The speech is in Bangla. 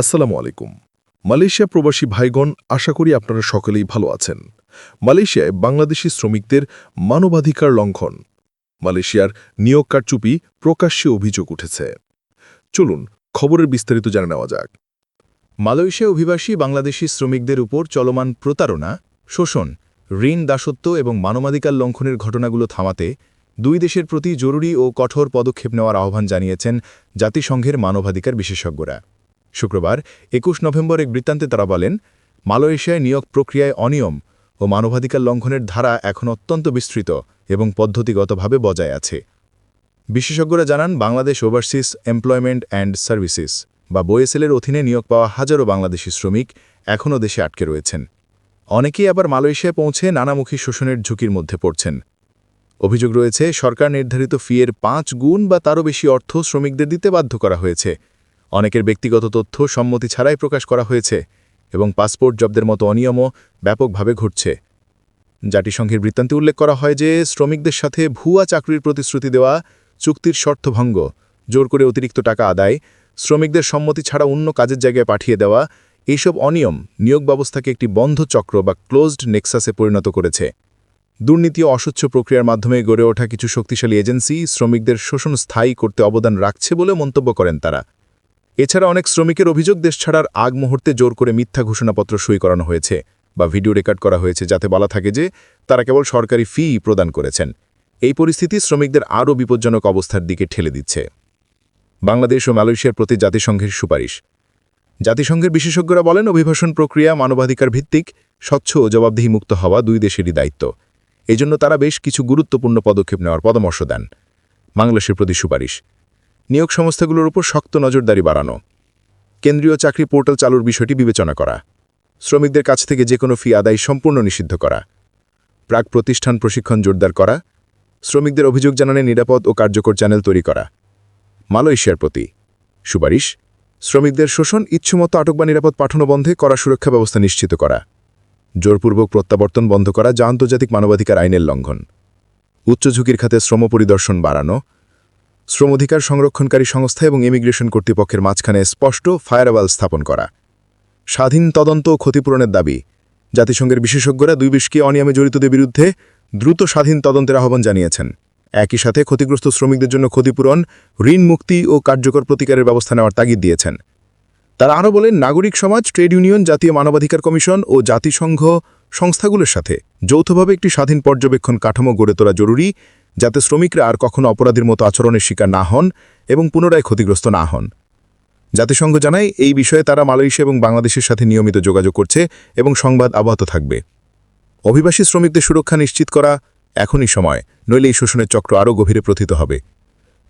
আসসালামু আলাইকুম। মালয়েশিয়া প্রবাসী ভাইগণ, আশা করি আপনারা সকলেই ভালো আছেন। মালয়েশিয়ায় বাংলাদেশি শ্রমিকদের মানবাধিকার লঙ্ঘন। মালয়েশিয়ার নিয়োগ কারচুপি প্রকাশ্যে অভিযোগ উঠেছে। চলুন, খবরের বিস্তারিত জানে নেওয়া যাক। মালয়েশিয়া অভিবাসী বাংলাদেশি শ্রমিকদের উপর চলমান প্রতারণা, শোষণ, ঋণ দাসত্ব এবং মানবাধিকার লঙ্ঘনের ঘটনাগুলো থামাতে দুই দেশের প্রতি জরুরি ও কঠোর পদক্ষেপ নেওয়ার আহ্বান জানিয়েছেন জাতিসংঘের মানবাধিকার বিশেষজ্ঞরা। শুক্রবার, একুশ নভেম্বর এক বৃত্তান্তে তারা বলেন, মালয়েশিয়ায় নিয়োগ প্রক্রিয়ায় অনিয়ম ও মানবাধিকার লঙ্ঘনের ধারা এখন অত্যন্ত বিস্তৃত এবং পদ্ধতিগতভাবে বজায় আছে। বিশেষজ্ঞরা জানান, Bangladesh overseas employment and services বা বোয়েসেলের অধীনে নিয়োগ পাওয়া হাজারো বাংলাদেশি শ্রমিক এখনও দেশে আটকে রয়েছেন। অনেকেই আবার মালয়েশিয়ায় পৌঁছে নানামুখী শোষণের ঝুঁকির মধ্যে পড়ছেন। অভিযোগ রয়েছে, সরকার নির্ধারিত ফিয়ের পাঁচ গুণ বা তারও বেশি অর্থ শ্রমিকদের দিতে বাধ্য করা হয়েছে। অনেকের ব্যক্তিগত তথ্য সম্মতি ছাড়াই প্রকাশ করা হয়েছে এবং পাসপোর্ট জব্দের মতো অনিয়মও ব্যাপকভাবে ঘটছে। জাতিসংঘের বৃত্তান্তে উল্লেখ করা হয় যে, শ্রমিকদের সাথে ভুয়া চাকরির প্রতিশ্রুতি দেওয়া চুক্তির শর্তভঙ্গ জোর করে অতিরিক্ত টাকা আদায়, শ্রমিকদের সম্মতি ছাড়া অন্য কাজের জায়গায় পাঠিয়ে দেওয়া, এইসব অনিয়ম নিয়োগ ব্যবস্থাকে একটি বন্ধ চক্র বা ক্লোজড নেক্সাসে পরিণত করেছে। দুর্নীতি ও অস্বচ্ছ প্রক্রিয়ার মাধ্যমে গড়ে ওঠা কিছু শক্তিশালী এজেন্সি শ্রমিকদের শোষণ স্থায়ী করতে অবদান রাখছে বলে মন্তব্য করেন তারা। এছাড়া অনেক শ্রমিকের অভিযোগ, দেশ ছাড়ার আগ মুহূর্তে জোর করে মিথ্যা ঘোষণাপত্র সই করানো হয়েছে বা ভিডিও রেকর্ড করা হয়েছে যাতে বলা থাকে যে তারা কেবল সরকারি ফি প্রদান করেছেন। এই পরিস্থিতি শ্রমিকদের আরও বিপজ্জনক অবস্থার দিকে ঠেলে দিচ্ছে। বাংলাদেশ ও মালয়েশিয়ার প্রতি জাতিসংঘের সুপারিশ। জাতিসংঘের বিশেষজ্ঞরা বলেন, অভিবাসন প্রক্রিয়া মানবাধিকার ভিত্তিক, স্বচ্ছ ও জবাবদিহি মুক্ত হওয়া দুই দেশেরই দায়িত্ব। এজন্য তারা বেশ কিছু গুরুত্বপূর্ণ পদক্ষেপ নেওয়ার পরামর্শ দেন। বাংলাদেশের প্রতি সুপারিশ। নিয়োগ সংস্থাগুলোর উপর শক্ত নজরদারি বাড়ানো, কেন্দ্রীয় চাকরি পোর্টাল চালুর বিষয়টি বিবেচনা করা, শ্রমিকদের কাছ থেকে যে কোনো ফি আদায় সম্পূর্ণ নিষিদ্ধ করা, প্রাক প্রতিষ্ঠান প্রশিক্ষণ জোরদার করা, শ্রমিকদের অভিযোগ জানানে নিরাপদ ও কার্যকর চ্যানেল তৈরি করা। মালয়েশিয়ার প্রতি, সুপারিশ, শ্রমিকদের শোষণ ইচ্ছুমতো আটক বা নিরাপদ পাঠানো বন্ধে করা সুরক্ষা ব্যবস্থা নিশ্চিত করা, জোরপূর্বক প্রত্যাবর্তন বন্ধ করা যা আন্তর্জাতিক মানবাধিকার আইনের লঙ্ঘন, উচ্চ ঝুঁকির খাতে শ্রম পরিদর্শন বাড়ানো শ্রম অধিকার সংরক্ষণকারী সংস্থা এবং ইমিগ্রেশন কর্তৃপক্ষের মাঝখানে স্পষ্ট ফায়ারওয়াল স্থাপন করা। স্বাধীন তদন্ত ও ক্ষতিপূরণের দাবি, জাতিসংঘের বিশেষজ্ঞরা দুই বিষকে অনিয়মে জড়িতদের বিরুদ্ধে দ্রুত স্বাধীন তদন্তের আহ্বান জানিয়েছেন। একই সাথে ক্ষতিগ্রস্ত শ্রমিকদের জন্য ক্ষতিপূরণ, ঋণ মুক্তি ও কার্যকর প্রতিকারের ব্যবস্থা নেওয়ার তাগিদ দিয়েছেন। তারা আরও বলেন, নাগরিক সমাজ, ট্রেড ইউনিয়ন, জাতীয় মানবাধিকার কমিশন ও জাতিসংঘ সংস্থাগুলোর সাথে যৌথভাবে একটি স্বাধীন পর্যবেক্ষণ কাঠামো গড়ে তোলা জরুরি যাতে শ্রমিকরা আর কখনো অপরাধীর মতো আচরণের শিকার না হন এবং পুনরায় ক্ষতিগ্রস্ত না হন। জাতিসংঘ জানায়, এই বিষয়ে তারা মালয়েশিয়া এবং বাংলাদেশের সাথে নিয়মিত যোগাযোগ করছে এবং সংবাদ অব্যাহত থাকবে। অভিবাসী শ্রমিকদের সুরক্ষা নিশ্চিত করা এখনই সময়, নইলে এই শোষণের চক্র আরও গভীরে প্রথিত হবে।